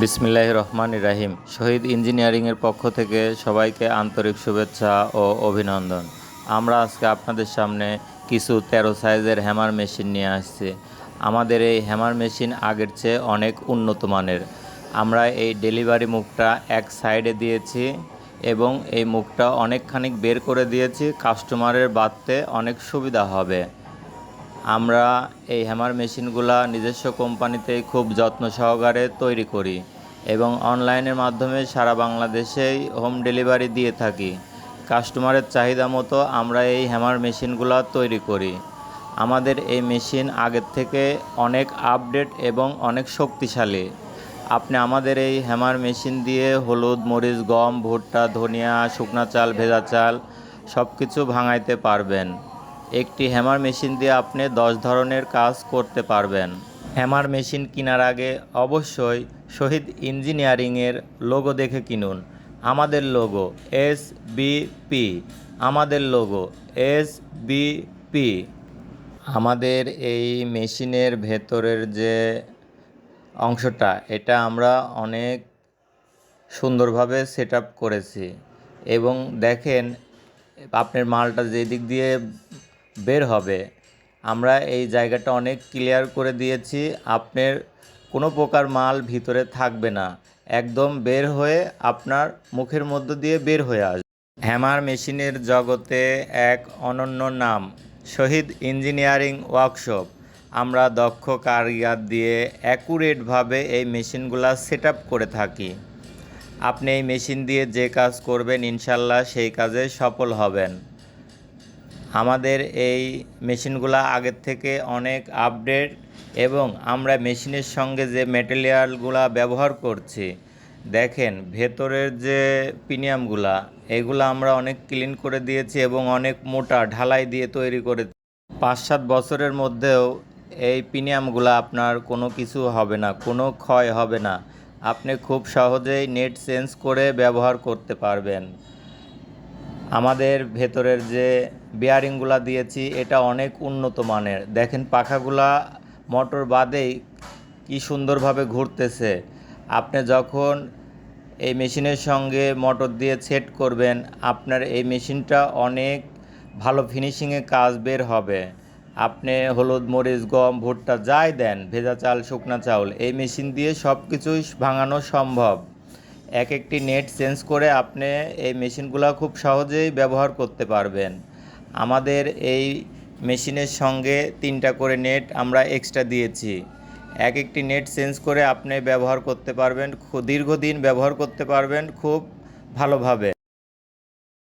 বিসমিল্লাহ রহমান রাহিম। শহীদ ইঞ্জিনিয়ারিংয়ের পক্ষ থেকে সবাইকে আন্তরিক শুভেচ্ছা ও অভিনন্দন। আমরা আজকে আপনাদের সামনে কিছু তেরো সাইজের হ্যামার মেশিন নিয়ে আসছি। আমাদের এই হ্যামার মেশিন আগের চেয়ে অনেক উন্নত মানের। আমরা এই ডেলিভারি মুখটা এক সাইডে দিয়েছি এবং এই মুখটা অনেকখানি বের করে দিয়েছি। কাস্টমারের বাঁধতে অনেক সুবিধা হবে। আমরা এই হ্যামার মেশিনগুলা নিজস্ব কোম্পানিতেই খুব যত্ন সহকারে তৈরি করি এবং অনলাইনের মাধ্যমে সারা বাংলাদেশেই হোম ডেলিভারি দিয়ে থাকি। কাস্টমারের চাহিদা মতো আমরা এই হ্যামার মেশিনগুলো তৈরি করি। আমাদের এই মেশিন আগের থেকে অনেক আপডেট এবং অনেক শক্তিশালী। আপনি আমাদের এই হ্যামার মেশিন দিয়ে হলুদ, মরিচ, গম, ভুট্টা, ধনিয়া, শুকনা চাল, ভেজা চাল সব কিছু ভাঙাইতে পারবেন। একটি হ্যামার মেশিন দিয়ে আপনি দশ ধরনের কাজ করতে পারবেন। হ্যামার মেশিন কেনার আগে অবশ্যই শহীদ ইঞ্জিনিয়ারিংয়ের লোগো দেখে কিনুন। আমাদের লোগো এস পি। আমাদের লোগো এস পি। আমাদের এই মেশিনের ভেতরের যে অংশটা, এটা আমরা অনেক সুন্দরভাবে সেট করেছি। এবং দেখেন, আপনার মালটা যে দিক দিয়ে বের হবে। আমরা এই জায়গাটা অনেক ক্লিয়ার করে দিয়েছি। আপনার কোনো প্রকার মাল ভিতরে থাকবে না। একদম বের হয়ে আপনার মুখের মধ্য দিয়ে বের হয়ে আসবে। হ্যামার মেশিনের জগতে এক অনন্য নাম, শহীদ ইঞ্জিনিয়ারিং ওয়ার্কশপ। আমরা দক্ষ কারিগর দিয়ে অ্যাকুরেটভাবে এই মেশিনগুলা সেট করে থাকি। আপনি এই মেশিন দিয়ে যে কাজ করবেন, ইনশাল্লাহ সেই কাজে সফল হবেন। আমাদের এই মেশিনগুলো আগের থেকে অনেক আপডেট এবং আমরা মেশিনের সঙ্গে যে ম্যাটেরিয়ালগুলা ব্যবহার করছি, দেখেন ভেতরের যে প্রিমিয়ামগুলা এগুলো আমরা অনেক ক্লিন করে দিয়েছি এবং অনেক মোটা ঢালাই দিয়ে তৈরি করে পাঁচ সাত বছরের মধ্যেও এই প্রিমিয়ামগুলো আপনার কোনো কিছু হবে না, কোনো ক্ষয় হবে না। আপনি খুব সহজেই নেট চেঞ্জ করে ব্যবহার করতে পারবেন। আমাদের ভেতরের যে বিয়ারিংগুলা দিয়েছি, এটা অনেক উন্নত মানের। দেখেন পাখাগুলা মোটর বাদেই কি সুন্দরভাবে ঘুরতেছে। আপনি যখন এই মেশিনের সঙ্গে মোটর দিয়ে সেট করবেন, আপনার এই মেশিনটা অনেক ভালো ফিনিশিংয়ে কাজ বের হবে। আপনি হলুদ, মরিচ, গম, ভুট্টা যাই দেন, ভেজা চাল, শুকনা চাউল, এই মেশিন দিয়ে সব কিছুই ভাঙানো সম্ভব। এক একটি নেট চেঞ্জ করে আপনি এই মেশিনগুলো খুব সহজেই ব্যবহার করতে পারবেন। আমাদের এই মেশিনের সঙ্গে তিনটা করে নেট আমরা এক্সট্রা দিয়েছি। এক একটি নেট চেঞ্জ করে আপনি ব্যবহার করতে পারবেন দীর্ঘদিন ব্যবহার করতে পারবেন খুব ভালোভাবে।